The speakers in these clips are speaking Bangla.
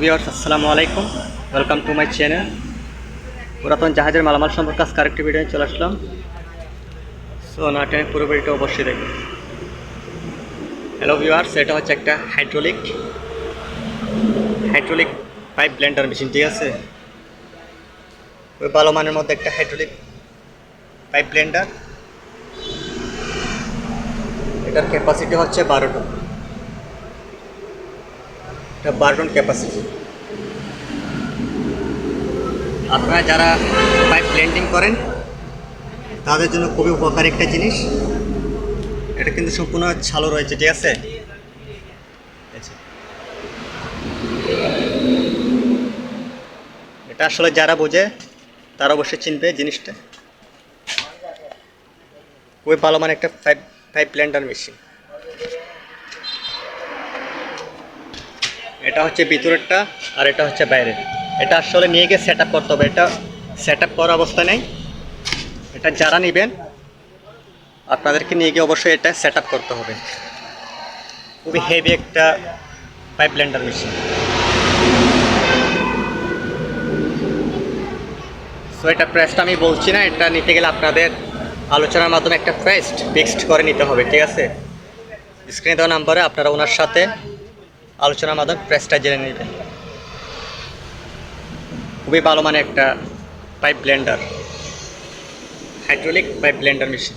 ভিউয়ার্স, আসসালামু আলাইকুম। ওয়েলকাম টু মাই চ্যানেল পুরাতন জাহাজের মালামাল সম্পর্কে আজকে আরেকটি ভিডিও চলে আসলাম। সো না টেনে পুরো ভিডিওটা অবশ্যই দেখবেন হ্যালো ভিউয়ার্স এটা হচ্ছে একটা hydraulic hydraulic pipe blender machine ঠিক আছে? ওই ভালো মানের মধ্যে একটা হাইড্রোলিক পাইপ ব্লেন্ডার এটার ক্যাপাসিটি হচ্ছে বারো টন এটা বারো টন ক্যাপাসিটি আপনারা যারা পাইপ ব্লেন্ডিং করেন, তাদের জন্য খুবই উপকারী একটা জিনিস। এটা কিন্তু সম্পূর্ণ ছালো রয়েছে, ঠিক আছে? আচ্ছা। এটা আসলে যারা বোঝে, তারা অবশ্যই চিনবে জিনিসটা। খুবই ভালো মানে একটা পাইপ পাইপ ব্লেন্ডার মেশিন এটা হচ্ছে ভিতরেরটা আর এটা হচ্ছে বাইরের। এটা আসলে নিয়ে গিয়ে সেট করতে হবে। এটা সেট করা অবস্থা নেই। এটা যারা নেবেন, আপনাদেরকে নিয়ে গিয়ে অবশ্যই এটা সেট করতে হবে। খুবই হেভি একটা পাইপ ব্লেন্ডার মেশিন সো এটা প্রেসটা আমি বলছি না, এটা নিতে গেলে আপনাদের আলোচনার মাধ্যমে একটা প্রেস্ট ফিক্সড করে নিতে হবে, ঠিক আছে? স্ক্রিনে দেওয়া নাম্বারে আপনারা ওনার সাথে আলোচনার মাধ্যমে প্রেসটা জেনে নেবেন খুবই ভালো মানে একটা pipe blender hydraulic pipe blender machine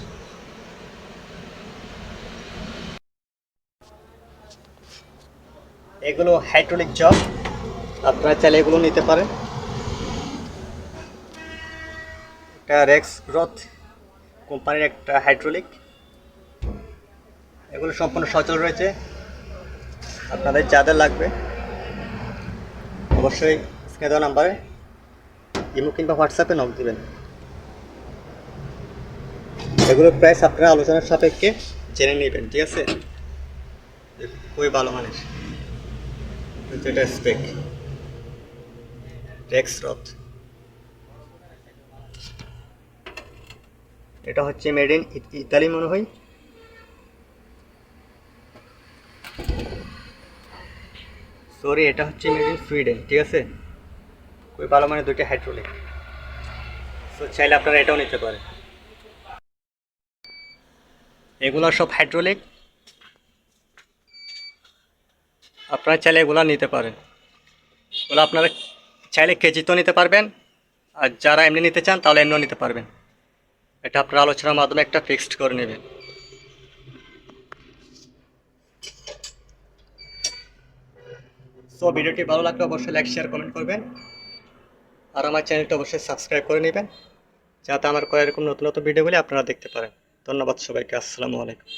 এগুলো হাইড্রোলিক জব আপনারা চাইলে এগুলো নিতে পারেন। একটা রেক্স গ্রোথ কোম্পানির একটা হাইড্রোলিক এগুলো সম্পূর্ণ সচল রয়েছে। আপনাদের যাদের লাগবে, অবশ্যই স্ক্রিনে দেওয়া নাম্বারে ইমো কিংবা হোয়াটসঅ্যাপে নক দিবেন। এগুলোর প্রাইস আপনারা আলোচনার সাপেক্ষে জেনে নেবেন, ঠিক আছে? খুবই ভালো মানের। যেটা স্পেক রেক্স রথ এটা হচ্ছে মেড ইন ইতালি মনে হয়। সরি এটা হচ্ছে মেড সুইডেন, ঠিক আছে? খুবই ভালো মানে দুইটা হাইড্রোলিক সো চাইলে আপনারা এটাও নিতে পারেন। এগুলো সব হাইড্রোলিক আপনারা চাইলে এগুলো নিতে পারেন। ওগুলো আপনারা চাইলে কেজিতেও নিতে পারবেন। আর যারা এমনি নিতে চান, তাহলে এমনিও নিতে পারবেন। এটা আপনার আলোচনার মাধ্যমে একটা ফিক্সড করে নেবেন। সো ভিডিওটি ভালো লাগলে অবশ্যই লাইক শেয়ার কমেন্ট করবেন। আর আমার চ্যানেলটা অবশ্যই সাবস্ক্রাইব করে নেবেন, যাতে আমার কয়েকরকম নতুন নতুন ভিডিওগুলি আপনারা দেখতে পারেন। ধন্যবাদ সবাইকে, আসসালামু আলাইকুম।